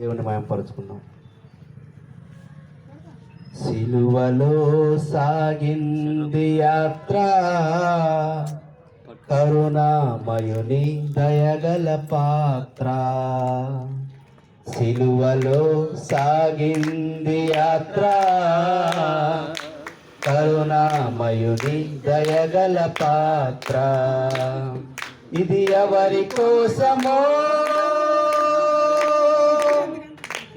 దేవుని మయంపరుచుకుందాం. సిలువలో సాగింది యాత్ర కరుణామయుని దయగల పాత్ర. సిలువలో సాగింది యాత్ర కరుణామయుని దయగల పాత్ర. ఇది ఎవరి కోసమో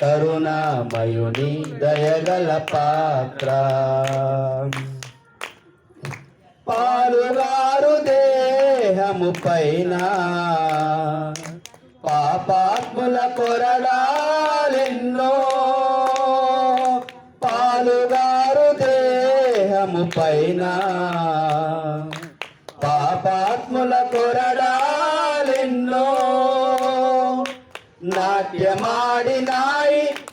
కరుణామయుని దయగల పాత్ర. పాలుగారు దేహము పైన పాపాత్ముల కొరడాలెన్నో. పాలుగారు దేహము పైన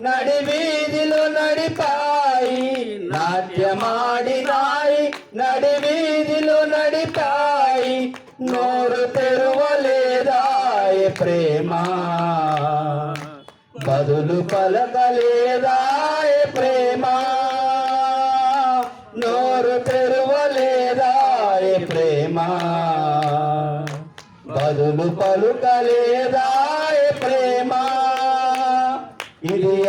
నడి వీధిలో నడిపాయి నాట్యమాడినాయి నడి వీధిలో నడిపాయి నోరు తెరువలేదాయ ప్రేమ. బదులు పలకలేదాయ ప్రేమ. నోరు తెరువలేదాయ ప్రేమ. బదులు పలుకలేదా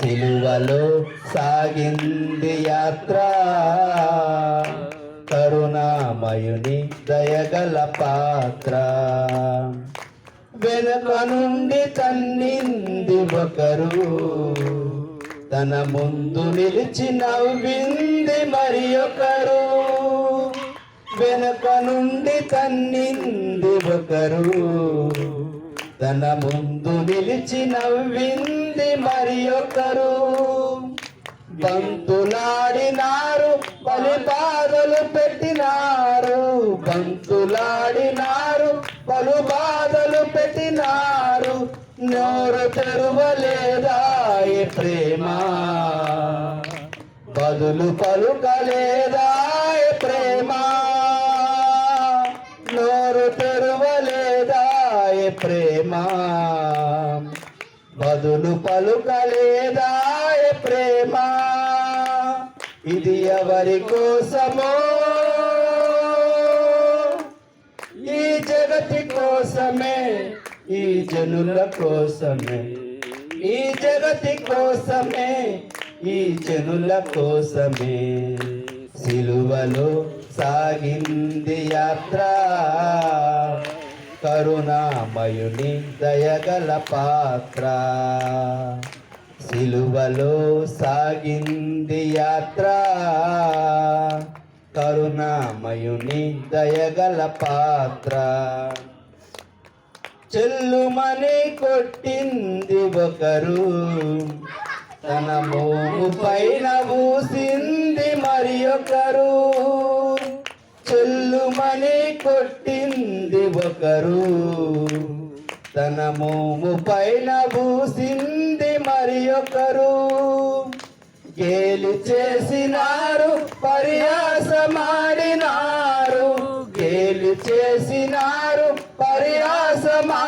సిలువలో సాగింది యాత్ర. కరుణామయుని దయగల పాత్ర. వెనుక నుండి తన్నింది ఒకరు. తన ముందు నిలిచి నవ్వింది మరి ఒకరు. వెనుక నుండి తన్నింది ఒకరు. తన ముందు నిలిచి నవ్వింది మరి ఒకరు. బంతులాడినారు బలిపాదలు పెట్టినారు. బంతులాడినారు పలు బాధలు పెట్టినారు. నోరు తెరువలేదాయ ప్రేమ? బదులు పలుకలేదాయ ప్రేమ? ప్రేమ? బదులు పలుకలేదాయ ప్రేమ? ఇది ఎవరి కోసమో? ఈ జగతి కోసమే ఈ జనుల కోసమే. ఈ జగతి కోసమే ఈ జనుల కోసమే. సిలువలో సాగింది యాత్ర. కరుణామయుని దయగల పాత్ర. సిలువలో సాగింది యాత్ర. కరుణామయుని దయగల పాత్ర. చెల్లుమని కొట్టింది ఒకరు. తన మోము పైన పూసింది మరి ఒకరు. చెల్లుమని కొట్టింది ఒకరు. తన మోము పైన పూసింది మరి ఒకరు. గేలి చేసినారు పర్యాసమాడినారు గేలి చేసినారు పర్యాసమా